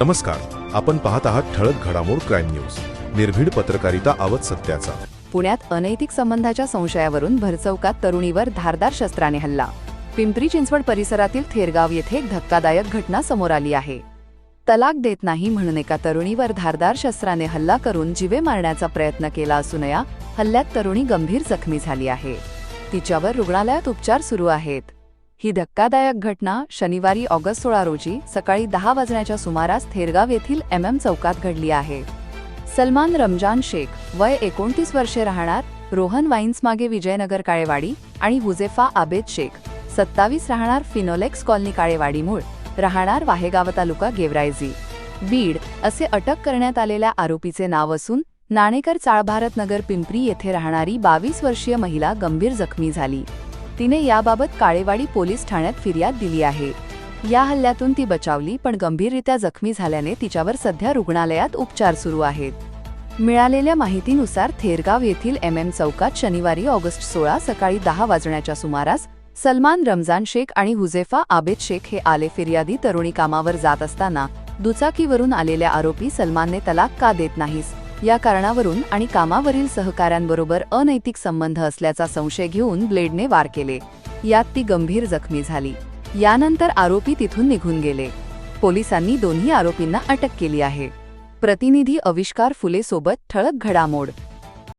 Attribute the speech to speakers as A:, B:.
A: नमस्कार आपण पाहत आहात ठळक घडामोड क्राईम न्यूज. निर्भीड पत्रकारिता आवत सत्याचा.
B: पुण्यात अनैतिक संबंधाच्या संशयावरून भरचौकात तरुणीवर धारदार शस्त्राने हल्ला. पिंपरी चिंचवड परिसरातील थेरगाव येथे एक धक्कादायक घटना समोर आली आहे. तलाक देत नाही म्हणून एका तरुणीवर धारदार शस्त्राने हल्ला करून जिवे मारण्याचा प्रयत्न केला असून या हल्ल्यात तरुणी गंभीर जखमी झाली आहे. तिच्यावर रुग्णालयात उपचार सुरू आहेत. ही धक्कादायक घटना शनिवारी ऑगस्ट सोळा रोजी सकाळी दहा वाजण्याच्या सुमारास थेरगाव येथील एम एम चौकात घडली आहे. सलमान रमजान शेख वय एकोणतीस वर्षे राहणार रोहन वाईन्समागे विजयनगर काळेवाडी आणि हुजेफा आबेद शेख सत्तावीस राहणार फिनोलेक्स कॉलनी काळेवाडी मूळ राहणार वाहेगाव तालुका गेवरायझी बीड असे अटक करण्यात आलेल्या आरोपीचे नाव असून नाणेकर चाळभारत नगर पिंपरी येथे राहणारी बावीस वर्षीय महिला गंभीर जखमी झाली. तिने याबाबत काळेवाडी पोलीस ठाण्यात फिर्याद दिली आहे. या हल्ल्यातून ती बचावली पण गंभीररित्या जखमी झाल्याने तिच्यावर सध्या रुग्णालयात उपचार सुरू आहेत. मिळालेल्या माहितीनुसार थेरगाव येथील एम एम चौकात शनिवारी ऑगस्ट सोळा सकाळी दहा वाजण्याच्या सुमारास सलमान रमजान शेख आणि हुजेफा आबेद शेख हे आले फिर्यादी तरुणी कामावर जात असताना दुचाकीवरून आलेल्या आरोपी सलमानने तलाक का देत नाहीस? या कारणावरून आणि कामावरील सहकाऱ्यांबरोबर अनैतिक संबंध असल्याचा संशय घेऊन ब्लेडने वार केले. यात ती गंभीर जखमी झाली. यानंतर आरोपी तिथून निघून गेले. पोलिसांनी दोन्ही आरोपींना अटक केली आहे. प्रतिनिधी अविष्कार फुले सोबत ठळक घडामोड.